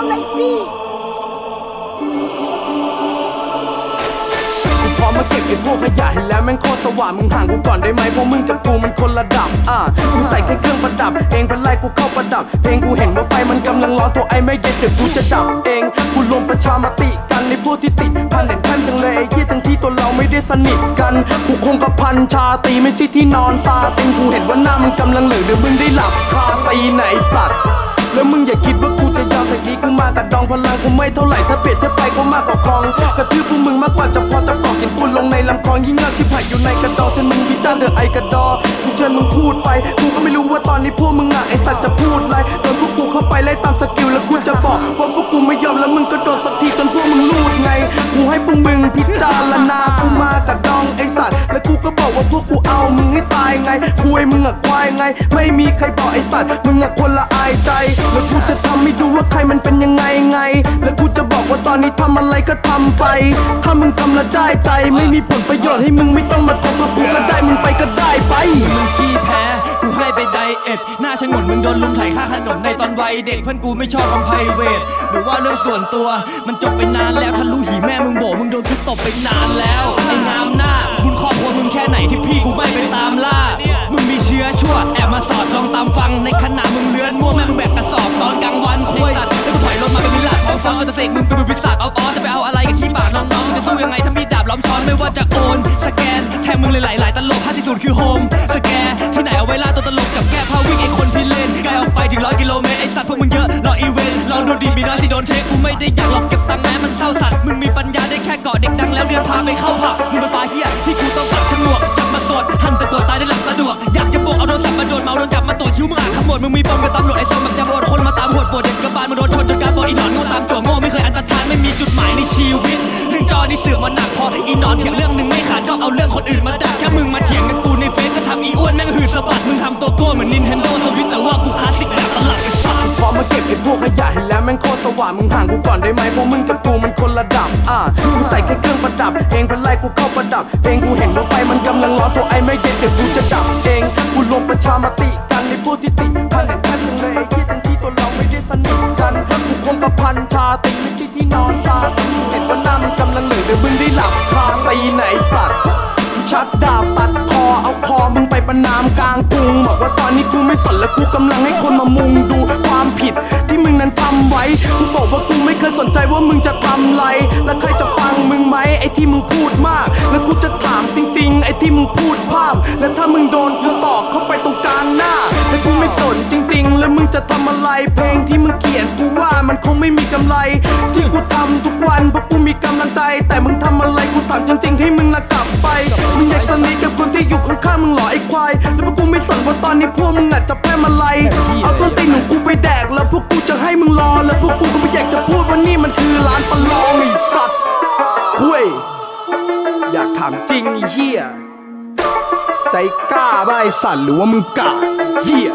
กูพร้อมมาเก็บไอ้พวกขยะเห็นแล้วแม่งโคตรสว่างมึงห่างกูก่อนได้ไหมเพราะมึงกับกูมันคนละดับอะมึงใส่แค่เครื่องประดับ เองเป็นไรกูเข้าประดับเพลงกูเห็นว่าไฟมันกำลังร้อนตัวไอ้ไม่เย็นเดี๋ยวกูจะดับเองกูลงประชามติกันในพวกที่ติดพันเห็นพันจังเลยไอ้ยี่ทั้งที่ตัวเราไม่ได้สนิทกันกูคงกับพันชาตีไม่ใช่ที่นอนซาตินกูเห็นว่าหน้ามันกำลังเหลือเดี๋ยวมึงได้หลับคาตีไหนสัตว์ พลังกูไม่เท่าไหร่ถ้าเปรียบเทียบไปก็มากกว่าคองกระทืบพวกมึงมากกว่าจะพอจะกอกกินปูนลงในลำคลองยิ่งเงาชิบหายอยู่ในกระดองจนมึงวิจารณ์เดือไอกระดอกูเชิญมึงพูดไปกูก็ไม่รู้ว่าตอนนี้พวกมึงอะไอสัตว์จะพูดไรโดนพวกกูเข้าไปไล่ตามสกิลแล้วกูจะบอกว่าพวกกูไม่ยอมแล้วมึงก็โดนสักทีจนพวกมึงรูดไงกูให้พวกมึงพิจารณากูมากับดองไอสัตว์แล้วกูก็บอกว่าพวกกูเอามึงให้ตายไงคุยมึงอะควายไง ไม่มีใครบอกไอสัตว์มึงอะคนละอายใจ มันเป็นยังไงไง แล้วกูจะบอกว่าตอนนี้ทำอะไรก็ทำไป ถ้ามึงทำและได้ใจไม่มีผลประโยชน์ให้มึงไม่ต้องมาทบกับกูก็ได้มึงไปก็ได้ไป มึงขี้แพ้กูให้ไปไดเอทหน้าชะงนมึงโดนลุมไถค่าขนมในตอนวัยเด็กเพื่อนกูไม่ชอบคำไพเวทหรือว่าเรื่องส่วนตัว มันจบไปนานแล้วถ้ารู้หีแม่มึงโบมึงโดนกูตบไปนานแล้วไอ้งามหน้าบุญครอบครัวมึงแค่ไหนที่พี่กูไม่ไปตามล่ามึงมีเชื้อชั่วแอบมาสอดลองตามฟังใน กมึงเป็นบุญพิศาจเอาออจะไปเอาอะไรกับขี้ปากน้องๆมึงจะสู้ยังไงถ้ามีดาบล้อมช้อนไม่ว่าจะโอนสแกนแทงมึงเลยหลายๆตลบห้าที่สุดคือโฮมสแกนที่ไหนเอาไว้ล่าตัวตลกจับแก้ผ้าวิ่งไอ้คนพิเรนไกลออกไปถึงร้อยกิโลเมตรไอ้สัตว์พวกมึงเยอะรออีเวนต์ลองดูดีมีน้อยสิโดนเช็คกูไม่ได้อยากหลอกเก็บตังค์แม้มันเศร้าสัตว์มึงมีปัญญาได้แค่เกาะเด็กดังแล้วเรียนพาไปเข้าผับมึงเป็นปลาเหี้ยที่กูต้องปักฉมวกจับมาสดหันตะโกนตายได้หลังสะดวกอยากจะบวกเอาโดนสับมาโดนเมาโดนจับมาตัวคิ้วมึงอ่านขมวดมึงมีปมกับตำรวจไอ้ซอมแบบจะโดนคนมาตามหวดปวดเด็กกระบาลมึงโดนชนจน นี่เสือกมาหนักพออีนอนเถียงเรื่องหนึ่งไม่ขาดชอบเอาเรื่องคนอื่นมาดักแค่มึงมาเถียงกับกูในเฟซก็ทำอีอ้วนแม่งหืดสะบัดมึงทำตัวโก้เหมือน Nintendo Switch แต่ว่ากูคลาสสิกแบบตลับไอ้สัสพอมาเก็บไอ้พวกขยะเห็นแล้วแม่งโคตรสว่างมึงห่างกูก่อนได้ไหมเพราะมึงกับกูมันคนละดับอะมึงใส่แค่เครื่องประดับ เองเป็นไรกูเข้าประดับเพลงกูเห็นว่าไฟมันกำลังร้อนตัวไอ้ไม่เย็นเดี๋ยวกูจะดับเองกูลงประชามติกันในพวกที่ติ ชักดาบตัดคอเอาคอมึงไปประนามกลางกรุงบอกว่าตอนนี้กูไม่สนและกูกำลังให้คนมามุงดูความผิดที่มึงนั้นทำไว้ กูบอกว่ากูไม่เคยสนใจว่ามึงจะทำไร และใครจะฟังมึงไหมไอ้ที่มึงพูดมาก แล้วกูจะถามจริง ๆ ไอ้ที่มึงพูดภาพและถ้ามึงโดนกูตอกเข้าไปตรง จะทำอะไร เพลงที่มึงเขียนกูว่ามันคงไม่มีกำไร ที่กูทำทุกวันเพราะกูมีกำลังใจ แต่มึงทำอะไรกูถามจริง ๆ ให้มึงละกลับไป มึงอยากสนิทกับคนที่อยู่ข้างๆมึงเหรอไอ้ควายแล้วพวกกูไม่สนว่าตอนนี้พวกมึงอาจจะแพ้มาไลเอาส้นตีนของกูไปแดก แล้วพวกกูจะให้มึงรอ แล้วพวกกูก็ไม่อยากจะพูดว่านี่มันคือร้านประลองไอ้สัตว์คุยอยากถามจริงไอ้เหี้ยใจกล้าบ้าไอ้สัตว์หรือว่ามึงกล้าเหี้ย